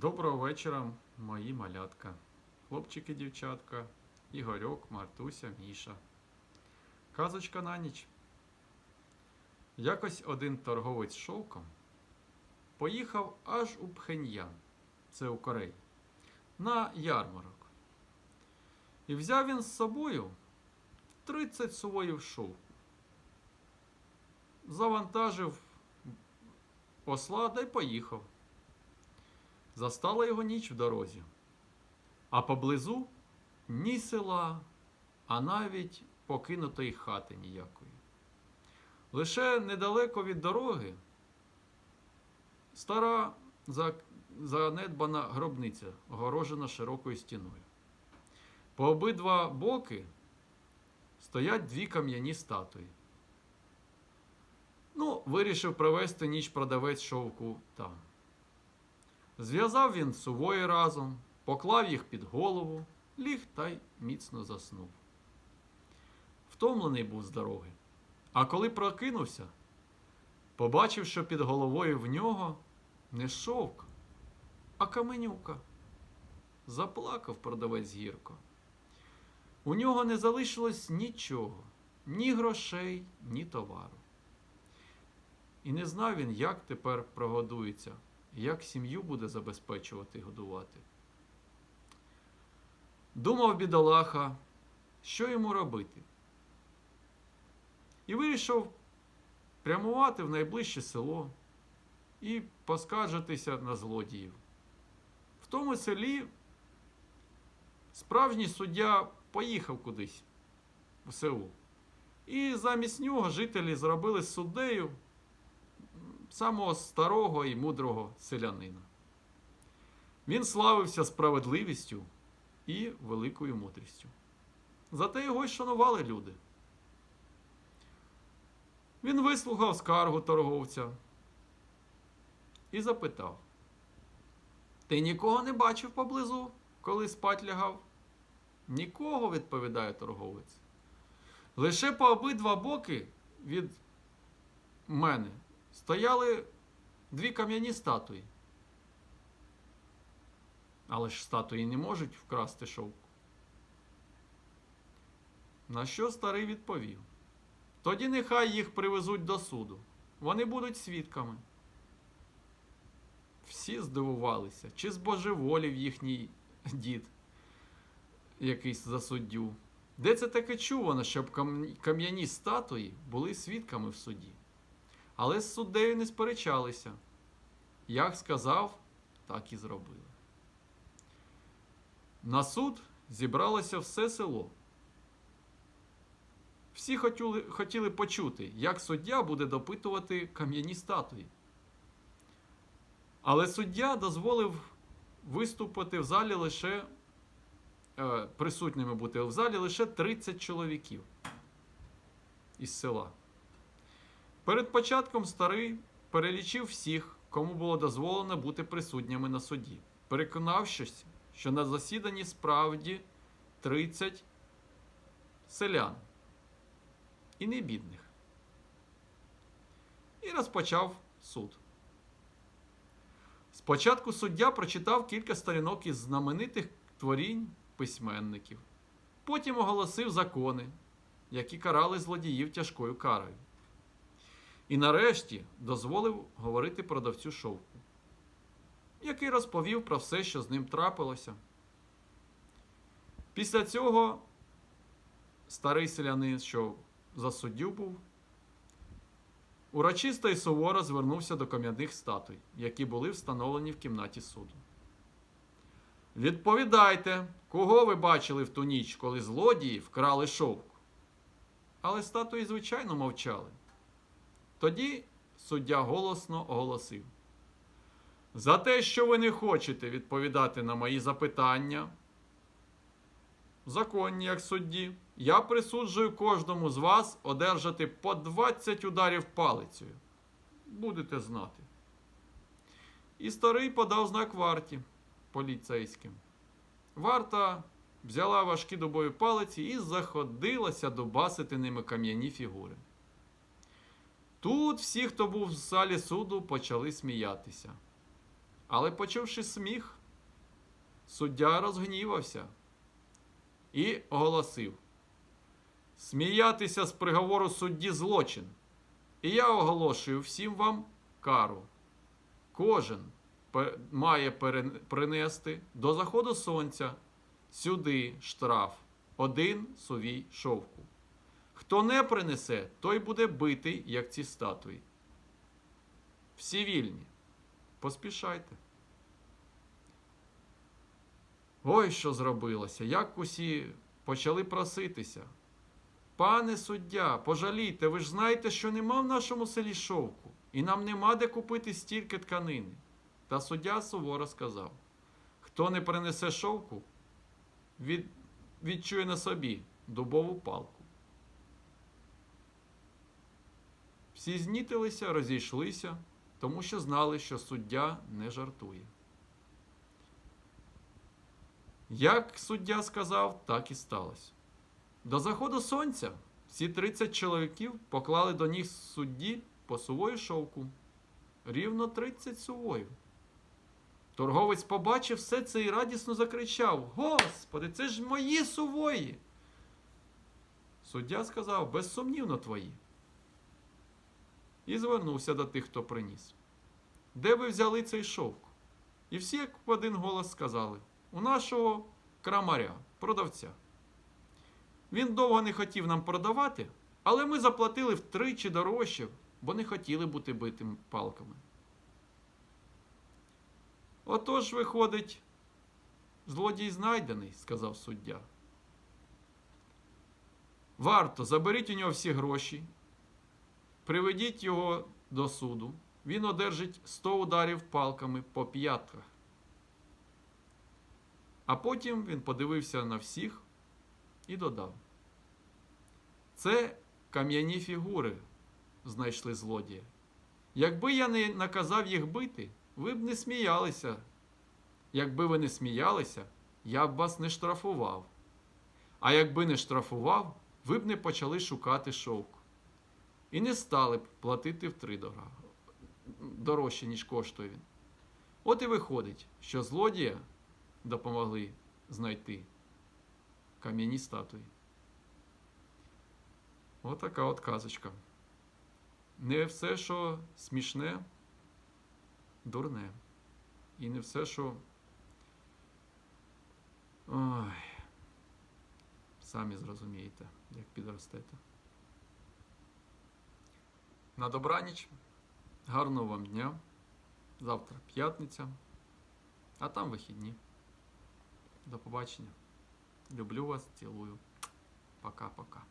Доброго вечора, мої малятка. Хлопчики, дівчатка, Ігорьок, Мартуся, Міша. Казочка на ніч. Якось один торговець шовком поїхав аж у Пхеньян, це у Кореї, на ярмарок. І взяв він з собою 30 сувоїв шовку. Завантажив посла да й поїхав. Застала його ніч в дорозі, а поблизу ні села, а навіть покинутої хати ніякої. Лише недалеко від дороги стара занедбана гробниця, огорожена широкою стіною. По обидва боки стоять дві кам'яні статуї. Ну, вирішив провести ніч продавець шовку там. Зв'язав він сувої разом, поклав їх під голову, ліг та й міцно заснув. Втомлений був з дороги. А коли прокинувся, побачив, що під головою в нього не шовк, а каменюка. Заплакав продавець гірко. У нього не залишилось нічого, ні грошей, ні товару. І не знав він, як тепер прогодується, як сім'ю буде забезпечувати і годувати. Думав бідолаха, що йому робити. І вирішив прямувати в найближче село і поскаржитися на злодіїв. В тому селі справжній суддя поїхав кудись в село. І замість нього жителі зробили суддею самого старого і мудрого селянина. Він славився справедливістю і великою мудрістю. Зате його й шанували люди. Він вислухав скаргу торговця і запитав: Ти нікого не бачив поблизу, коли спать лягав? Нікого, відповідає торговець. Лише по обидва боки від мене стояли дві кам'яні статуї. Але ж статуї не можуть вкрасти шовку. На що старий відповів? Тоді нехай їх привезуть до суду. Вони будуть свідками. Всі здивувалися, чи збожеволів їхній дід якийсь за суддю. Де це таке чувано, щоб кам'яні статуї були свідками в суді? Але з суддею не сперечалися. Як сказав, так і зробили. На суд зібралося все село. Всі хотіли, хотіли почути, як суддя буде допитувати кам'яні статуї. Але суддя дозволив виступити в залі лише е, присутніми бути в залі лише 30 чоловіків із села. Перед початком старий перелічив всіх, кому було дозволено бути присутніми на суді, переконавшись, що на засіданні справді 30 селян і не бідних. І розпочав суд. Спочатку суддя прочитав кілька сторінок із знаменитих творінь письменників. Потім оголосив закони, які карали злодіїв тяжкою карою. І нарешті дозволив говорити продавцю шовку, який розповів про все, що з ним трапилося. Після цього старий селянин, що за суддю був, урочисто і суворо звернувся до кам'яних статуй, які були встановлені в кімнаті суду. Відповідайте, кого ви бачили в ту ніч, коли злодії вкрали шовку? Але статуї, звичайно, мовчали. Тоді суддя голосно оголосив: За те, що ви не хочете відповідати на мої запитання, законні, як судді, я присуджую кожному з вас одержати по 20 ударів палицею. Будете знати. І старий подав знак варті поліцейським. Варта взяла важкі дубові палиці і заходилася дубасити ними кам'яні фігури. Тут всі, хто був в залі суду, почали сміятися. Але почувши сміх, суддя розгнівався і оголосив: Сміятися з приговору судді злочин. І я оголошую всім вам кару. Кожен має принести до заходу сонця сюди штраф один сувій шовку. Хто не принесе, той буде битий, як ці статуї. Всі вільні. Поспішайте. Ой, що зробилося, як усі почали проситися. Пане суддя, пожалійте, ви ж знаєте, що нема в нашому селі шовку, і нам нема де купити стільки тканини. Та суддя суворо сказав: хто не принесе шовку, від, відчує на собі дубову палку. Всі знітилися, розійшлися, тому що знали, що суддя не жартує. Як суддя сказав, так і сталося. До заходу сонця всі 30 чоловіків поклали до ніг судді по сувою шовку. Рівно 30 сувою. Торговець побачив все це і радісно закричав: Господи, це ж мої сувої. Суддя сказав, безсумнівно твої. І звернувся до тих, хто приніс. Де ви взяли цей шовк? І всі, як в один голос сказали: у нашого крамаря, продавця. Він довго не хотів нам продавати, але ми заплатили втричі дорожче, бо не хотіли бути битими палками. Отож, виходить, злодій знайдений, сказав суддя. Варто, заберіть у нього всі гроші, приведіть його до суду, він одержить 100 ударів палками по п'ятках. А потім він подивився на всіх і додав. Це кам'яні фігури знайшли злодія. Якби я не наказав їх бити, ви б не сміялися. Якби ви не сміялися, я б вас не штрафував. А якби не штрафував, ви б не почали шукати шовк. І не стали б платити втри дорого- дорожче, ніж коштує він. От і виходить, що злодія допомогли знайти кам'яні статуї. Отака от казочка. Не все, що смішне, дурне. І не все, що. Ой. Самі зрозумієте, як підростете. На добраніч. Гарного вам дня. Завтра п'ятниця. А там вихідні. До побачення. Люблю вас, цілую. Пока-пока.